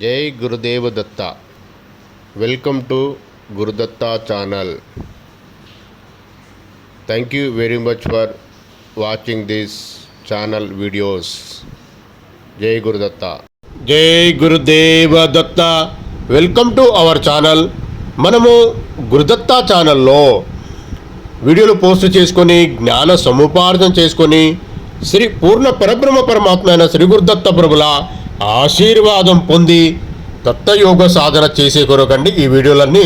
జై Gurudeva Datta. Welcome to Gurudatta channel. Thank you very much for watching this channel videos జై గురుదత్త. జై Gurudeva Datta. Welcome to our channel. మనము గురుదత్త ఛానల్లో వీడియోలు post చేసుకొని జ్ఞాన సముపార్జన చేసుకొని శ్రీ పూర్ణ పరబ్రహ్మ పరమాత్మ అయిన శ్రీ గురుదత్త ప్రభుల ఆశీర్వాదం పొంది దత్తయోగ సాధన చేసే కొరకండి ఈ వీడియోలన్నీ.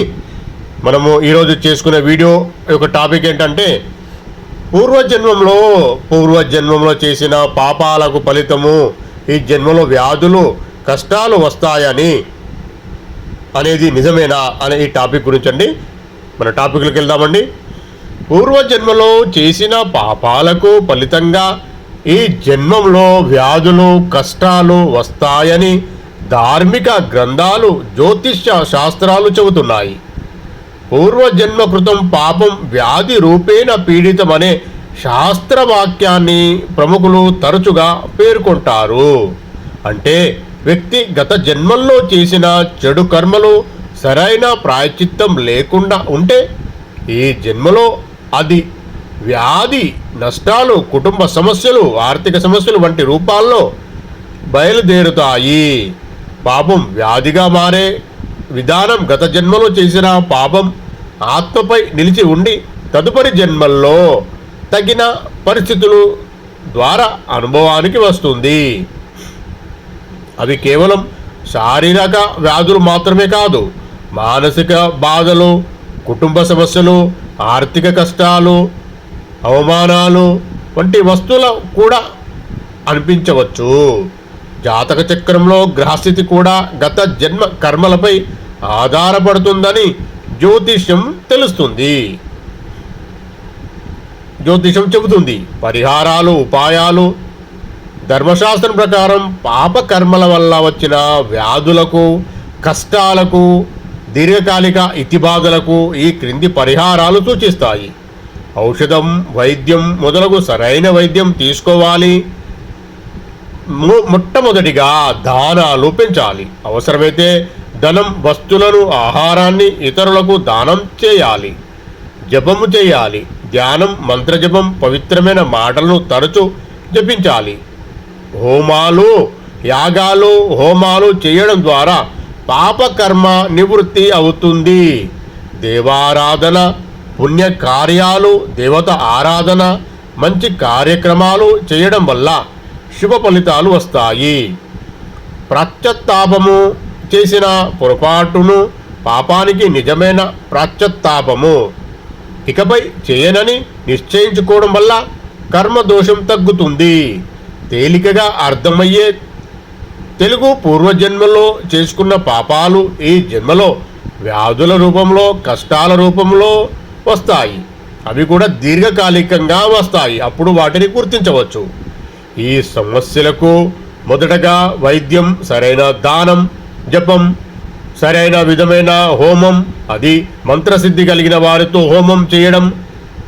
మనము ఈరోజు చేసుకునే వీడియో యొక్క టాపిక్ ఏంటంటే పూర్వజన్మంలో పూర్వజన్మంలో చేసిన పాపాలకు ఫలితము ఈ జన్మలో వ్యాధులు కష్టాలు వస్తాయని అనేది నిజమేనా అనే ఈ టాపిక్ గురించి అండి. మన టాపిక్లోకి వెళ్దామండి. పూర్వజన్మలో చేసిన పాపాలకు ఫలితంగా ఈ జన్మంలో వ్యాధులు కష్టాలు వస్తాయని ధార్మిక గ్రంథాలు జ్యోతిష్య శాస్త్రాలు చెబుతున్నాయి. పూర్వజన్మ కృతం పాపం వ్యాధి రూపేణ పీడితమనే శాస్త్రవాక్యాన్ని ప్రముఖులు తరచుగా పేర్కొంటారు. అంటే వ్యక్తి గత జన్మల్లో చేసిన చెడు కర్మలు సరైన ప్రాయచిత్తం లేకుండా ఉంటే ఈ జన్మలో అది వ్యాధి నష్టాలు కుటుంబ సమస్యలు ఆర్థిక సమస్యలు వంటి రూపాల్లో బయలుదేరుతాయి. పాపం వ్యాధిగా మారే విధానం గత జన్మలో చేసిన పాపం ఆత్మపై నిలిచి ఉండి తదుపరి జన్మల్లో తగిన పరిస్థితులు ద్వారా అనుభవానికి వస్తుంది. అవి కేవలం శారీరక వ్యాధులు మాత్రమే కాదు మానసిక బాధలు కుటుంబ సమస్యలు ఆర్థిక కష్టాలు అవమానాలు వంటి వస్తువులు కూడా అనిపించవచ్చు. జాతక చక్రంలో గ్రహస్థితి కూడా గత జన్మ కర్మలపై ఆధారపడుతుందని జ్యోతిష్యం తెలుస్తుంది. జ్యోతిషం చెబుతుంది పరిహారాలు ఉపాయాలు ధర్మశాస్త్రం ప్రకారం పాపకర్మల వల్ల వచ్చిన వ్యాధులకు కష్టాలకు దీర్ఘకాలిక ఇతిబాధలకు ఈ క్రింది పరిహారాలు సూచిస్తాయి. ఔషధం వైద్యం మొదలగు సరైన వైద్యం తీసుకోవాలి. మొట్టమొదటిగా దానాలు పెంచాలి. అవసరమైతే ధనం వస్తువులను ఆహారాన్ని ఇతరులకు దానం చేయాలి. జపము చేయాలి. ధ్యానం మంత్రజపం పవిత్రమైన మాటలను తరచు జపించాలి. హోమాలు యాగాలు హోమాలు చేయడం ద్వారా పాపకర్మ నివృత్తి అవుతుంది. దేవారాధన పుణ్య కార్యాలు దేవత ఆరాధన మంచి కార్యక్రమాలు చేయడం వల్ల శుభ ఫలితాలు వస్తాయి. ప్రాశ్చత్తాపము చేసిన పొరపాటును పాపానికి నిజమైన ప్రాశ్చత్తాపము ఇకపై చేయనని నిశ్చయించుకోవడం వల్ల కర్మ దోషం తగ్గుతుంది. తేలికగా అర్థమయ్యే తెలుగు పూర్వజన్మలో చేసుకున్న పాపాలు ఈ జన్మలో వ్యాధుల రూపంలో కష్టాల రూపంలో వస్తాయి. అవి కూడా దీర్ఘకాలికంగా వస్తాయి. అప్పుడు వాటిని గుర్తించవచ్చు. ఈ సమస్యలకు మొదటగా వైద్యం సరైన దానం జపం సరైన విధమైన హోమం అది మంత్రసిద్ధి కలిగిన వారితో హోమం చేయడం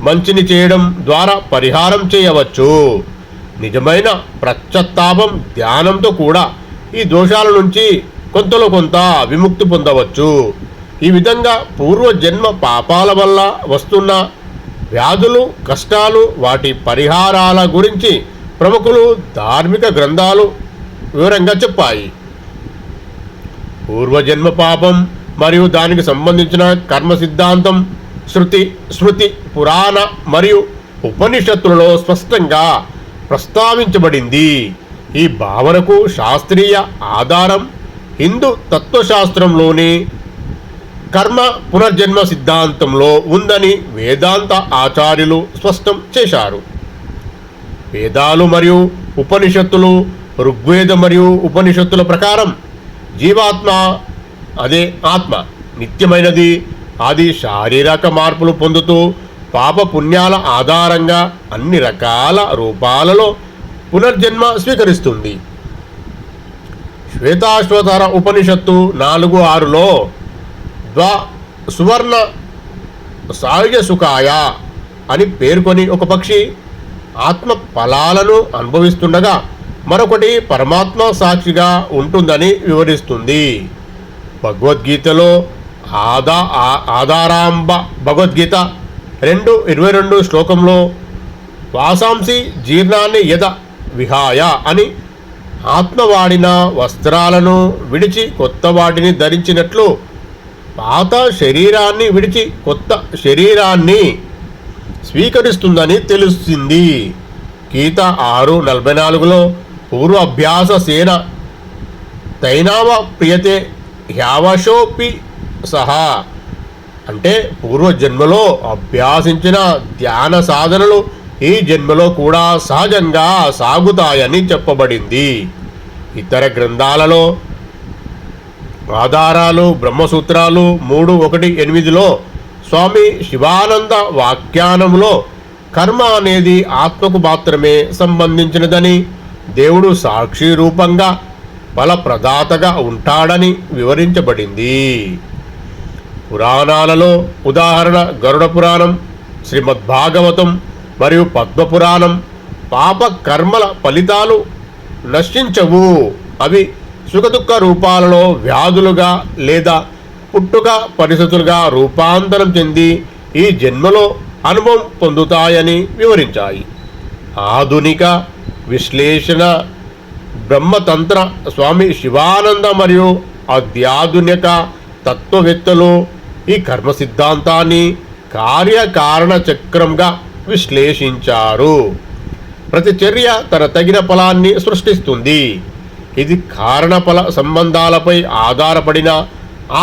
మంచిని చేయడం ద్వారా పరిహారం చేయవచ్చు. నిజమైన ప్రశ్చత్తాపం ధ్యానంతో కూడా ఈ దోషాల నుంచి కొంతలో కొంత విముక్తి పొందవచ్చు. ఈ విధంగా పూర్వజన్మ పాపాల వల్ల వస్తున్న వ్యాధులు కష్టాలు వాటి పరిహారాల గురించి ప్రముఖులు ధార్మిక గ్రంథాలు వివరంగా చెప్పాయి. పూర్వజన్మ పాపం మరియు దానికి సంబంధించిన కర్మ సిద్ధాంతం శృతి స్మృతి పురాణ మరియు ఉపనిషత్తులలో స్పష్టంగా ప్రస్తావించబడింది. ఈ భావనకు శాస్త్రీయ ఆధారం హిందూ తత్వశాస్త్రంలోని కర్మ పునర్జన్మ సిద్ధాంతంలో ఉందని వేదాంత ఆచార్యులు స్పష్టం చేశారు. వేదాలు మరియు ఉపనిషత్తులు ఋగ్వేద మరియు ఉపనిషత్తుల ప్రకారం జీవాత్మ అదే ఆత్మ. నిత్యమైనది అది శారీరక మార్పులు పొందుతూ పాప పుణ్యాల ఆధారంగా అన్ని రకాల రూపాలలో పునర్జన్మ స్వీకరిస్తుంది. శ్వేతాశ్వతర ఉపనిషత్తు నాలుగు ఆరులో ద్వా సువర్ణ సాయుజ సుఖాయ అని పేర్కొని ఒక పక్షి ఆత్మ ఫలాలను అనుభవిస్తుండగా మరొకటి పరమాత్మ సాక్షిగా ఉంటుందని వివరిస్తుంది. భగవద్గీతలో ఆదా ఆధారాంబ భగవద్గీత రెండు ఇరవై రెండు శ్లోకంలో వాసాంసి జీర్ణాన్ని యద విహాయ అని ఆత్మ వాడిన వస్త్రాలను విడిచి కొత్త వాటిని ధరించినట్లు పాత శరీరాన్ని విడిచి కొత్త శరీరాన్ని స్వీకరిస్తుందని తెలుస్తుంది. గీత ఆరు నలభై నాలుగులో పూర్వాభ్యాస సేన తైనామ ప్రియతే హ్యావశోపి సహా. అంటే పూర్వ జన్మలో అభ్యాసించిన ధ్యాన సాధనలు ఈ జన్మలో కూడా సహజంగా సాగుతాయని చెప్పబడింది. ఇతర గ్రంథాలలో ఆధారాలు బ్రహ్మసూత్రాలు మూడు ఒకటి ఎనిమిదిలో స్వామి శివానంద వాఖ్యానంలో కర్మ అనేది ఆత్మకు మాత్రమే సంబంధించినదని దేవుడు సాక్షి రూపంగా ఫలప్రదాతగా ఉంటాడని వివరించబడింది. పురాణాలలో ఉదాహరణ గరుడ పురాణం శ్రీమద్భాగవతం మరియు పద్మపురాణం పాప కర్మల ఫలితాలు నశించవు. అవి సుఖదుఖ రూపాలలో వ్యాధులుగా లేదా పుట్టుక పరిస్థితులుగా రూపాంతరం చెంది ఈ జన్మలో అనుభవం పొందుతాయని వివరించాయి. ఆధునిక విశ్లేషణ బ్రహ్మతంత్ర స్వామి శివానంద మరియు అత్యాధునిక తత్వవేత్తలు ఈ కర్మ సిద్ధాంతాన్ని కార్యకారణ చక్రంగా విశ్లేషించారు. ప్రతి చర్య తన తగిన ఫలాన్ని సృష్టిస్తుంది. ఇది కారణఫల సంబంధాలపై ఆధారపడిన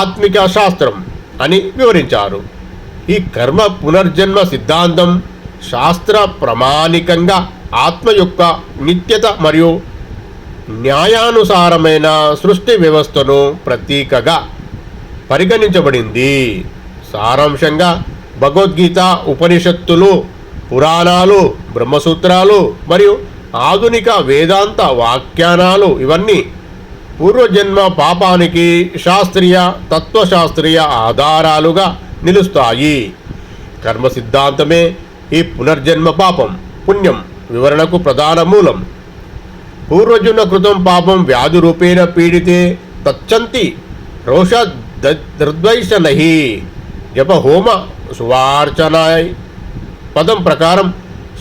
ఆత్మిక శాస్త్రం అని వివరించారు. ఈ కర్మ పునర్జన్మ సిద్ధాంతం శాస్త్ర ప్రమాణికంగా ఆత్మ యొక్క నిత్యత మరియు న్యాయానుసారమైన సృష్టి వ్యవస్థను ప్రతీకగా పరిగణించబడింది. సారాంశంగా భగవద్గీత ఉపనిషత్తులు పురాణాలు బ్రహ్మసూత్రాలు మరియు ఆధునిక వేదాంత వాఖ్యానాలు ఇవన్నీ పూర్వజన్మ పాపానికి శాస్త్రీయ తత్వశాస్త్రీయ ఆధారాలుగా నిలుస్తాయి. కర్మ సిద్ధాంతమే ఈ పునర్జన్మ పాపం పుణ్యం వివరణకు ప్రధాన మూలం. పూర్వజన్మ కృతం పాపం వ్యాధి రూపేణ పీడితే తచ్చంతి రోష దృద్వైషనహి జప హోమ సువార్చనాయ్. పదం ప్రకారం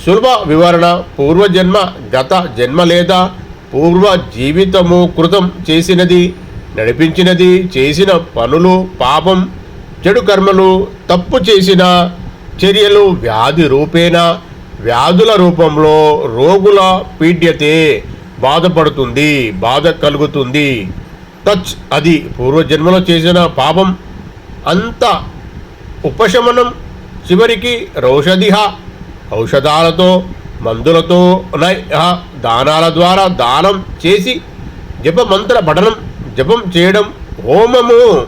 సులభ వివరణ పూర్వజన్మ గత జన్మ లేదా పూర్వ జీవితము కృతం చేసినది నడిపించినది చేసిన పనులు పాపం చెడు కర్మలు తప్పు చేసిన చర్యలు వ్యాధి రూపేణ వ్యాధుల రూపంలో రోగుల పీడ్యతే బాధపడుతుంది బాధ కలుగుతుంది. టచ్ అది పూర్వజన్మలో చేసిన పాపం. అంత ఉపశమనం చివరికి రౌషధిహ ఔషధాలతో మందులతో దానాల ద్వారా దానం చేసి జపమంత్ర పఠనం జపం చేయడం హోమము.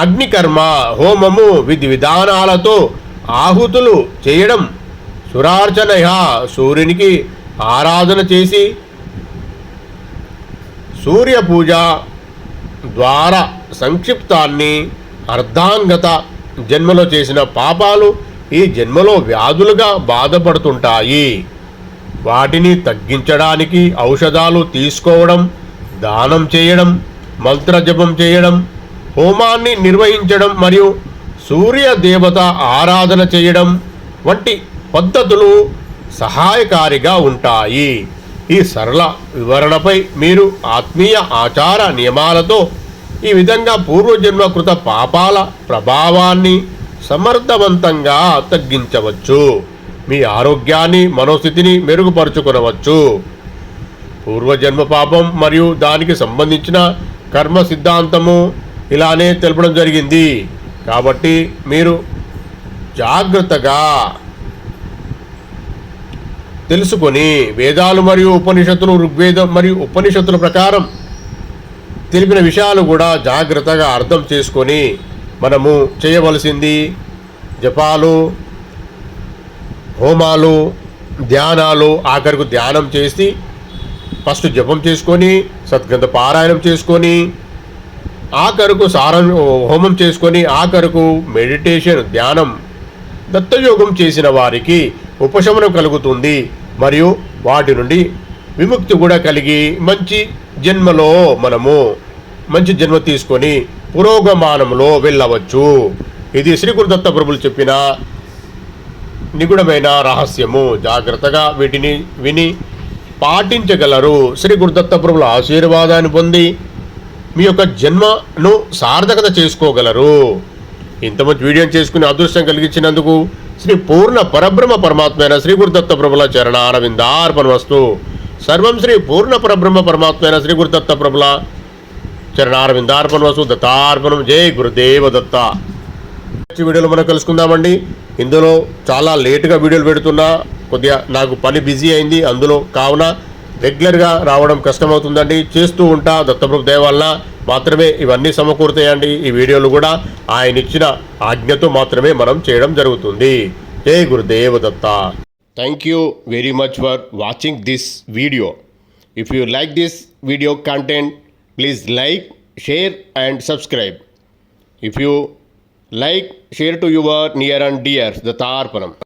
అగ్నికర్మ హోమము విధి విధానాలతో ఆహుతులు చేయడం సురార్చనయ సూర్యునికి ఆరాధన చేసి సూర్య పూజ ద్వారా సంక్షిప్తాన్ని అర్ధాంగత జన్మలో చేసిన పాపాలు ఈ జన్మలో వ్యాధులుగా బాధపడుతుంటాయి. వాటిని తగ్గించడానికి ఔషధాలు తీసుకోవడం దానం చేయడం మంత్రజపం చేయడం హోమాన్ని నిర్వహించడం మరియు సూర్య దేవత ఆరాధన చేయడం వంటి పద్ధతులు సహాయకారిగా ఉంటాయి. ఈ సరళ వివరణపై మీరు ఆత్మీయ ఆచార నియమాలతో ఈ విధంగా పూర్వజన్మకృత పాపాల ప్రభావాన్ని సమర్థవంతంగా తగ్గించవచ్చు. మీ ఆరోగ్యాన్ని మనోస్థితిని మెరుగుపరుచుకునవచ్చు. పూర్వజన్మ పాపం మరియు దానికి సంబంధించిన కర్మ సిద్ధాంతము ఇలానే తెలపడం జరిగింది. కాబట్టి మీరు జాగ్రత్తగా తెలుసుకొని వేదాలు మరియు ఉపనిషత్తులు ఋగ్వేదం మరియు ఉపనిషత్తుల ప్రకారం తెలిపిన విషయాలు కూడా జాగ్రత్తగా అర్థం చేసుకొని మనము చేయవలసింది జపాలు హోమాలు ధ్యానాలు ఆఖరికి ధ్యానం చేసి ఫస్ట్ జపం చేసుకొని సద్గ్రంథ పారాయణం చేసుకొని ఆఖరుకు సారం హోమం చేసుకొని ఆఖరుకు మెడిటేషన్ ధ్యానం దత్తయోగం చేసిన వారికి ఉపశమనం కలుగుతుంది. మరియు వాటి నుండి విముక్తి కూడా కలిగి మంచి జన్మలో మనము మంచి జన్మ తీసుకొని పురోగమానంలో వెళ్ళవచ్చు. ఇది శ్రీ గురుదత్త ప్రభులు చెప్పిన నిగుణమైన రహస్యము. జాగ్రత్తగా వీటిని విని పాటించగలరు. శ్రీ గురుదత్త ప్రభుల ఆశీర్వాదాన్ని పొంది మీ యొక్క జన్మను సార్థకత చేసుకోగలరు. ఇంత మంచి వీడియో చేసుకుని అదృష్టం కలిగించినందుకు శ్రీ పూర్ణ పరబ్రహ్మ పరమాత్మైన శ్రీ గురుదత్త ప్రభుల చరణ అరవిందార్పణ వస్తు సర్వం శ్రీ పూర్ణ పరబ్రహ్మ పరమాత్మైన శ్రీ గురుదత్త ప్రభుల చరణారవిందార్పణ వసు దత్తార్పణం జై గురుదేవ దత్త. నెక్స్ట్ వీడియోలో మనం కలుసుకుందామండి. ఇందులో చాలా లేటుగా వీడియోలు పెడుతున్నా కొద్దిగా నాకు పని బిజీ అయింది అందులో కావున రెగ్యులర్గా రావడం కష్టమవుతుందండి. చేస్తూ ఉంటా దత్తప్రభు దయ వల్ల మాత్రమే ఇవన్నీ సమకూరుతాయండి. ఈ వీడియోలు కూడా ఆయన ఇచ్చిన ఆజ్ఞతో మాత్రమే మనం చేయడం జరుగుతుంది. జై Gurudeva Datta. Thank you very much for watching this video if you like this video content Please like, share and subscribe. If you like, share to your near and dear, the Tarpanam.